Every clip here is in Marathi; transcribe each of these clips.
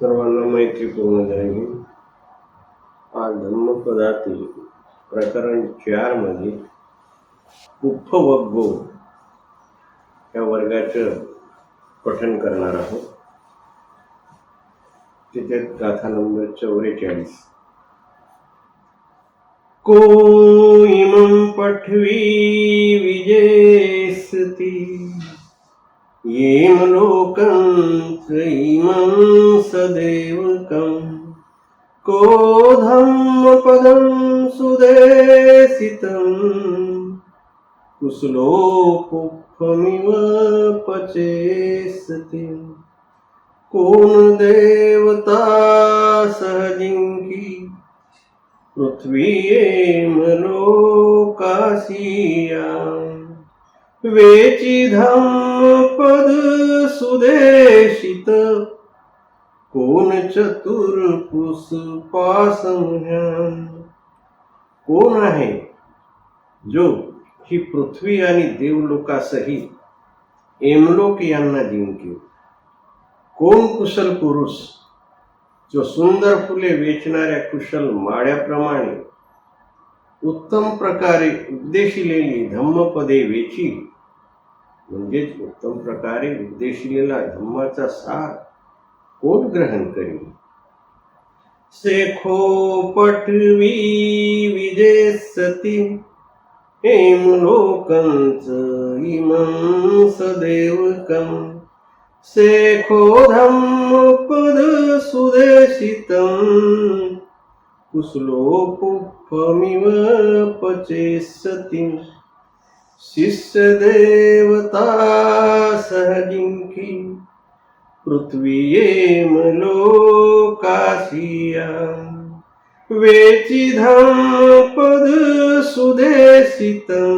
सर्वांना मैत्रीपूर्ण जय हिंद आज धम्मपदातील प्रकरण चारमध्ये गो या वर्गाचं पठन करणार आहोत. तिथे गाथा नंबर चौवेचाळीस. को इमं पठवी विजेसती येम लोकं च सदेवकं सदेवकम् को धम्मपदं सुदेशितं कुशलोपुष्पमिव पचेसति। कोन देवता सहजिंकी पृथ्वी लोकाशिया। वेचिधम् धम्मपद सुदेशित। कोण चतुर्पुस पासम्ह्यान कोण आहे जो ही पृथ्वी आणि देवलोकासहित एमलोक यांना जिंकेल कोण कुशल पुरुष जो सुंदर फुले वेचणाऱ्या कुशल माळ्याप्रमाणे उत्तम प्रकारे उद्देशिलेली धम्मपदे वेची? म्हणजेच उत्तम प्रकारे उद्देशिलेला धम्माचा सार कोण ग्रहण करील शेखो पटवी विजय सती हेम लोकंच इमं सदेवकम् सेखो धम्मपद सुदेशितं कुशलोपुष्पमिव पचेसति शिष्यदेवता सहजिंकी पृथ्वीयेम लोकाशिया। वेची धम्मपद सुदेशितं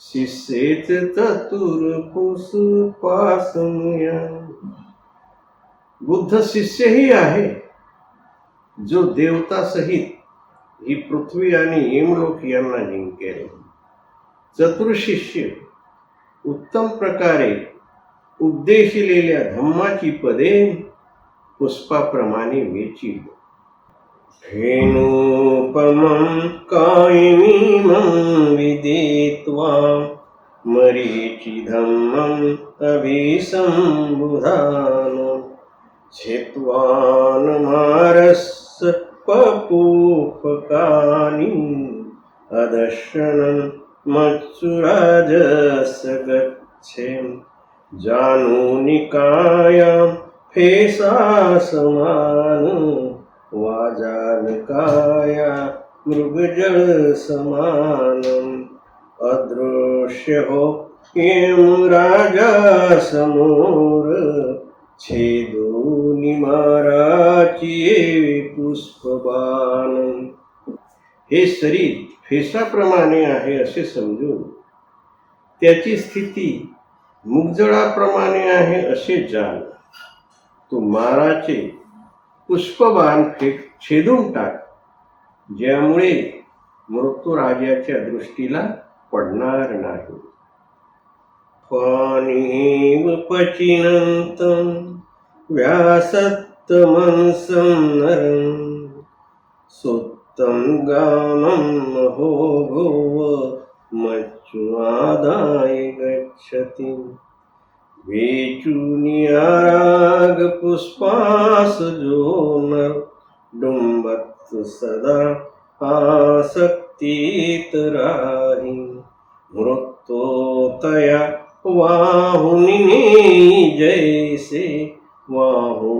शिष्येच चतुर्पुस पासमया बुद्ध शिष्यही आहे जो देवता सहित ही पृथ्वी आणि यमलोक यांना जिंकेल। चतुर्शिष्य उत्तम प्रकारे उद्देशिलेल्या धम्माची पदे पुष्पाप्रमाणे वेची हेनोपमं कायमीमं विदित्वा मरीचिधम्मम् अभिसम्बुधान छित्वानमारस्य पपूपकानि મત્સુરાજસગચ્છેમ જાનુ નિકાયા ફેસા સમાન વાજાનકાયા મૃગજળ સમાન અદૃશ્ય હો એમ રાજા સમોર છેદોની મારા ચિએ પુષ્પબાન હે શરીર फेसाप्रमाणे आहे असे समजून त्याची स्थिती मुगजळाप्रमाणे आहे असे जाण. तू माराचे पुष्पबाण फेक छेदून टाक ज्यामुळे मृत्यूराजाच्या दृष्टीला पडणार नाही. पाणीव पचिनंतं नर नरं तं गानं महो भुव मच्चुनादाय गच्छति वेचुनि रागपुष्पासजो नडुम्बत्सदा आसक्तितरारि मृतोतया वाहुनि निजयशे वाहु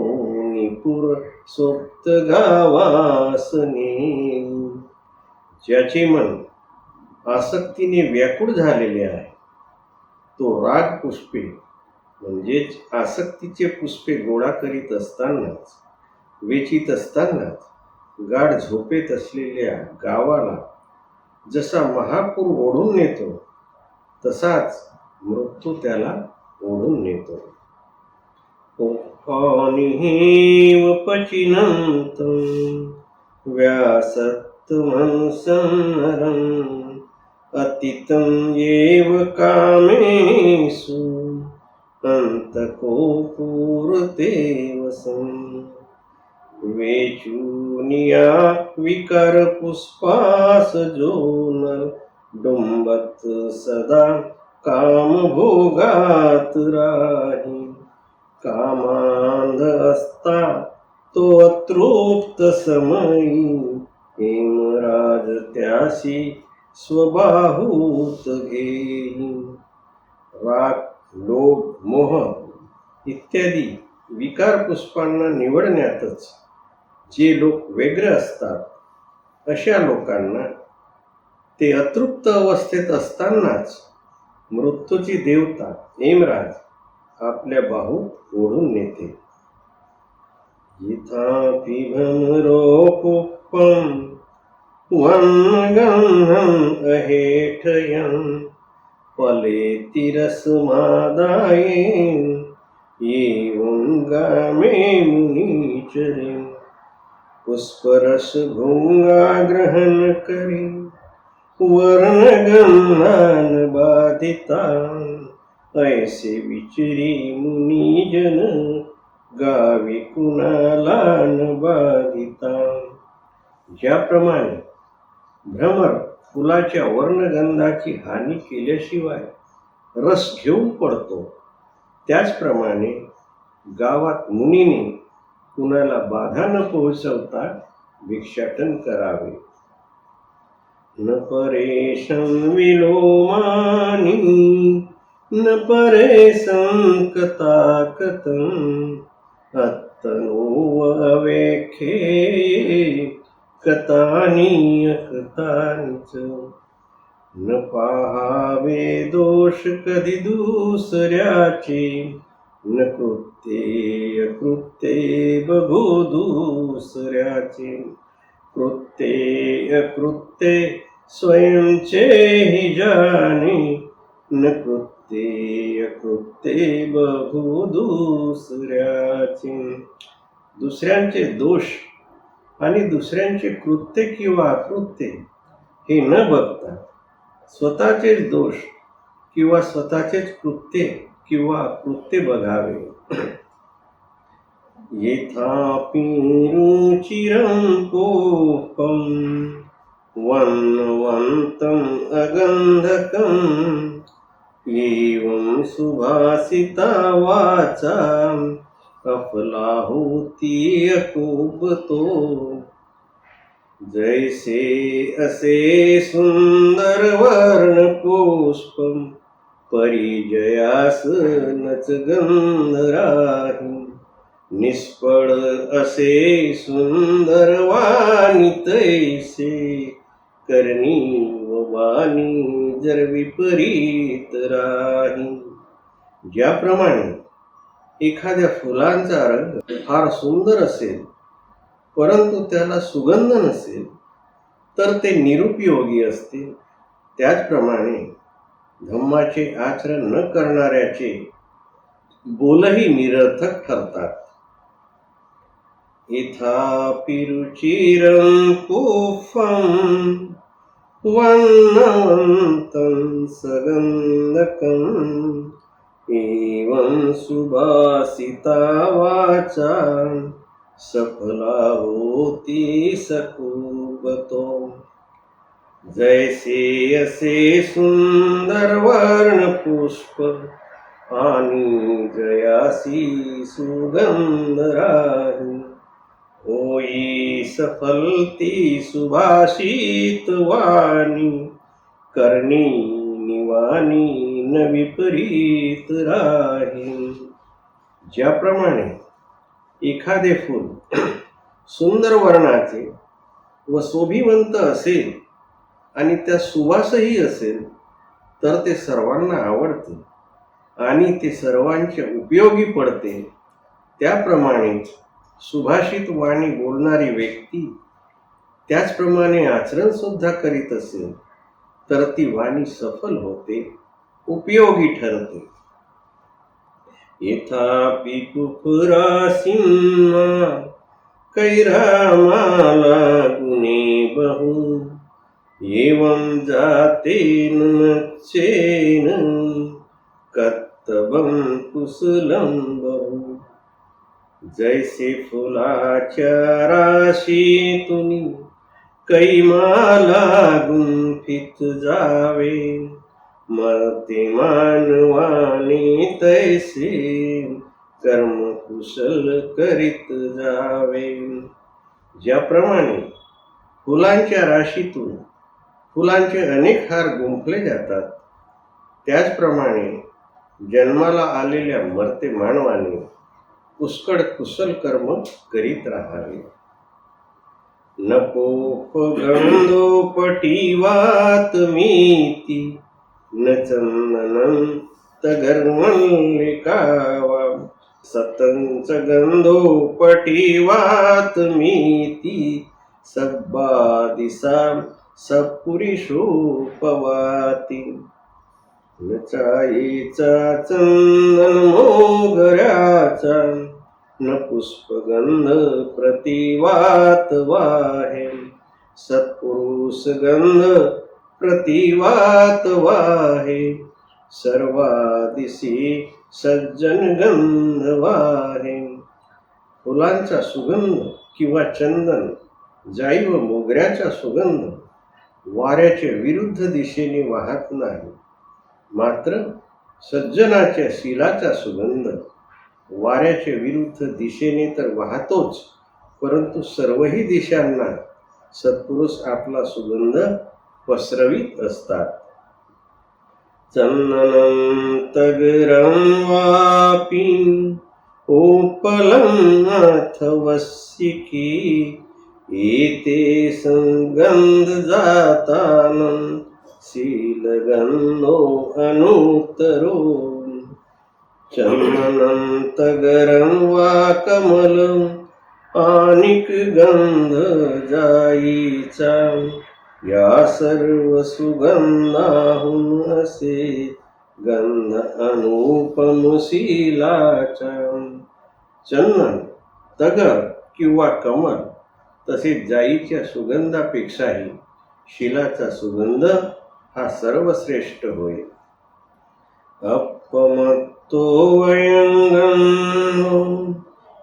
पुर सुप्त गावासने. ज्याचे मन आसक्तीने व्याकुळ झालेले आहे तो राग पुष्पे म्हणजेच आसक्तीचे पुष्पे गोळा करीत असतानाच वेचित असतानाच गाढ झोपेत असलेल्या गावाला जसा महापूर ओढून नेतो तसाच मृत्यू त्याला ओढून नेतो. पाणिव पचिनंतं व्यासत्तमंसन्नरम् अतितं येव कामेषु अन्तको पूरते वसं वेचुनिया विकार पुष्पास सदा काम भोगात राही। कामांध असता तो अतृप्त समयी. हेमराज त्याशी स्वबाहूत घेई. राग लोभ मोह इत्यादी विकार पुष्पांना निवडण्यातच जे लोक वेगळे असतात अशा लोकांना ते अतृप्त अवस्थेत असतानाच मृत्यूची देवता हेमराज आपल्या बाहूत ओढून नेते. यथापि भ्रमरोपुप्पं वन्गन्धम् अहेठयन् फलेतिरसमादाये एवं गामे मुनिचरे पुष्परस भृङ्गाग्रहण करी वर्णगन्धान बाधिता ऐसे विचरी मुनिजन गावी कुणाला न बाधिता। ज्याप्रमाणे भ्रमर फुलाच्या वर्णगंधाची हानी केल्याशिवाय रस घेऊन पडतो त्याचप्रमाणे गावात मुनीने कुणाला बाधा न पोहोचवता भिक्षाटन करावे. न परेशं विलोमानी न परे संकताकतम् अत्तनोवेखे कतानि अकतानि च। न पाहावे दोष कधी दुसऱ्याचे न कृत्ये अकृत्ये बघू दुसऱ्याचे। कृत्ये अकृत्ये स्वयंचे हि जाणे न कृत्ये ते कृत्ये बघू दुसऱ्याचे. दुसऱ्यांचे दोष आणि दुसऱ्यांचे कृत्य किंवा अकृत्य हे न बघता स्वतःचेच दोष किंवा स्वतःचेच कृत्य किंवा अकृत्य बघावे. येथापि रुचिरं कोपं वन्वन्तम् अगन्धकम् एवं सुभाषिता वाचा खूप तो. जैसे असे सुंदर वर्ण पुष्पम परिजयास नच गंधराही निष्फळ असे सुंदर वाणी तैसे करणी व वाणी जर विपरीत राही. ज्याप्रमाणे एखाद्या फुलांचा रंग फार सुंदर असेल परंतु त्याला सुगंध नसेल तर ते निरुपयोगी असते. त्याचप्रमाणे धम्माचे आचरण न करणाऱ्याचे बोलही निरर्थक ठरतात. यथापि पिरुचिरं कुफं वन्नवन्तं सगन्धकम्। एवं सुभासिता वाचा सफला होती सकुबतो जैसे असे सुंदर वर्ण पुष्प आणि जयासी सुगंध राही होई सफलती सुभाषित वाणी. करणी निवाणी न विपरीत राही. ज्याप्रमाणे एखादे फूल सुंदर वर्णाचे व शोभिवंत असेल आणि त्या सुवासही असेल तर ते सर्वांना आवडते आणि ते सर्वांच्या उपयोगी पडते. त्याप्रमाणेच सुभाषित वाणी बोलणारी व्यक्ती त्याचप्रमाणे आचरण सुद्धा करीत असेल तर ती वाणी सफल होते उपयोगी ठरते. यथापि कुफुरासिंहा कैरामाला गुणे बहु एवं जातेन नच्चेन तबं कुशलं बहु। जैसे फुलाच्या राशीतुनी कैमाला गुंफित जावे. मते मानवाने तैसे कर्म कुशल करीत जावे. ज्याप्रमाणे फुलांच्या राशीतून फुलांचे अनेक हार गुंफले जातात त्याचप्रमाणे जन्माला आलेल्या मरते मानवाने पुष्कळ कुशल कर्म करीत राहावे. नपोपगंधोपटीवात मीती न चंदनं तगर्मल्लिकावा सतंच गंधोपटीवात मीती सब्बादिसा सपुरीशोपवाती न चायेचा चंदन पुष्पगंध प्रतिवात वाहे सत्पुरुष गंध प्रतिवात वाहे सर्वादिशी सज्जन गंध वाहे फुलांचा सुगंध किंवा चंदन जाई व मोगऱ्याचा सुगंध वाऱ्याच्या विरुद्ध दिशेने वाहत नाही. मात्र सज्जनाच्या शिलाचा सुगंध वाऱ्याच्या विरुद्ध दिशेने तर वाहतोच परंतु सर्वही दिशांना सत्पुरुष आपला सुगंध पसरवीत असतात. चंदनं तगरं वापी ओपलं अथवस्यिकी एते संगंध जातानं शीलगन्धो अनुत्तरो चन्दनं वा कमलम् आनिक गंध जाईचा. या सर्व सुगंधाहून असे गंध अनुपमशीलाचा चंदन तगर किंवा कमल तसेच जाईच्या सुगंधापेक्षाही शिलाचा सुगंध हा सर्वश्रेष्ठ होय. अपमत्तो वयंगनो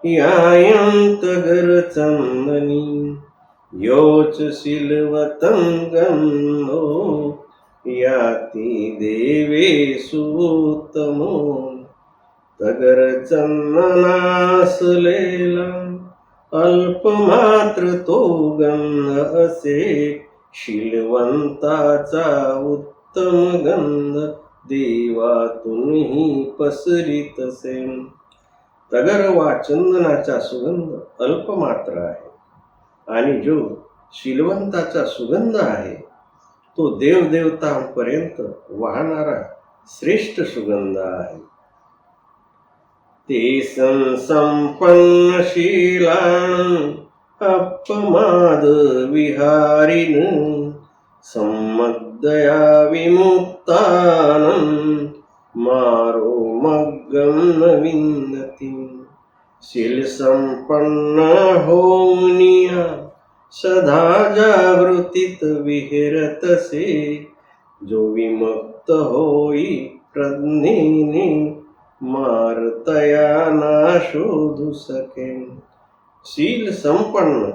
यायन्तगरचन्दनी योच शिलवतं गन्धो याति चंदनासलेला तगरचन्दनासलेला अल्पमात्र तो गंध असे शिलवंताचा उत्तम गंध देवातूनही पसरीत असेल तगर वा चंदनाचा सुगंध अल्पमात्र आहे. आणि जो शिलवंताचा सुगंध आहे तो देवदेवतांपर्यंत वाहणारा श्रेष्ठ सुगंध आहे. ते संपन्नशीलान् अपमाद विहारिन सम्मदया विमुक्तानं मारो मग्गं न विन्दति। शीलसम्पन्न होम्निया सदा जागृतीत विहरतसे। जो विमुक्त होई प्रज्ञेने मारतया ना शोधू सकेन। शील संपन्न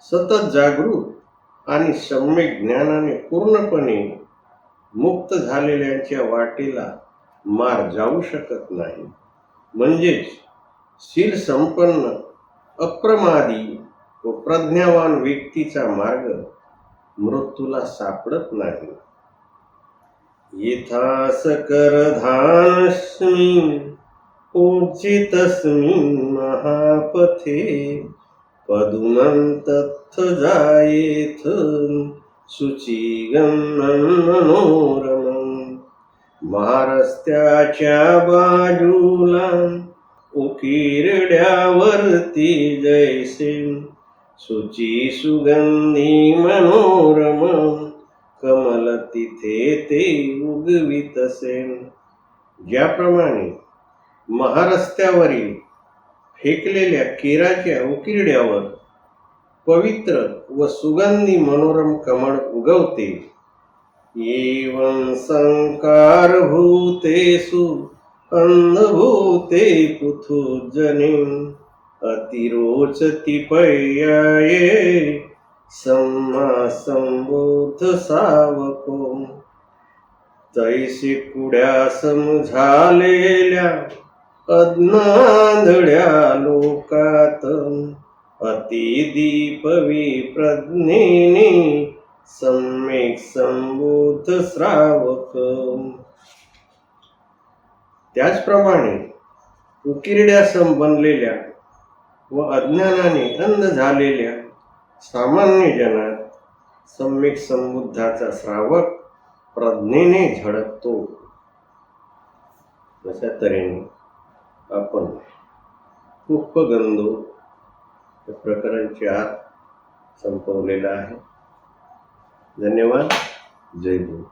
सतत जागृत आणि सम्यक ज्ञानाने पूर्णपणे मुक्त झालेल्यांच्या वाटेला मार जाऊ शकत नाही. म्हणजेच शील संपन्न अप्रमादी व प्रज्ञावान व्यक्तीचा मार्ग मृत्यूला सापडत नाही. यथा सकरधानस्मी पूजितस्मिन् महापथे. पदुनन्तत्थ जायेथ शुचिगन्धं मनोरमं महारस्त्याच्या बाजूला उकिरड्यावरती जैसे सुची सुगंधी मनोरम कमल तिथे ते उगवित असेल ज्याप्रमाणे महारस्त्यावरील फेकलेल्या केराच्या उकिरड्यावर पवित्र व सुगंधी मनोरम कमळ उगवते. एवं संकारभूतेषु अंधभूते पुथुजने अतिरोचति पर्याये सम्मा संबोध सावको. तैसे कुड्या समझालेल्या अज्ञांधळ्या लोकात अतिदीपवी प्रज्ञेने सम्यक संबोध श्रावक. त्याचप्रमाणे उकिरड्यासम बनलेल्या व अज्ञानाने अंध झालेल्या सामान्य जनात सम्यक संबुद्धाचा श्रावक प्रज्ञेने झळकतो अशा तऱ्हेने आपण पुष्पगंधो या प्रकरण आत संपवलेलं आहे. धन्यवाद. जय गुरु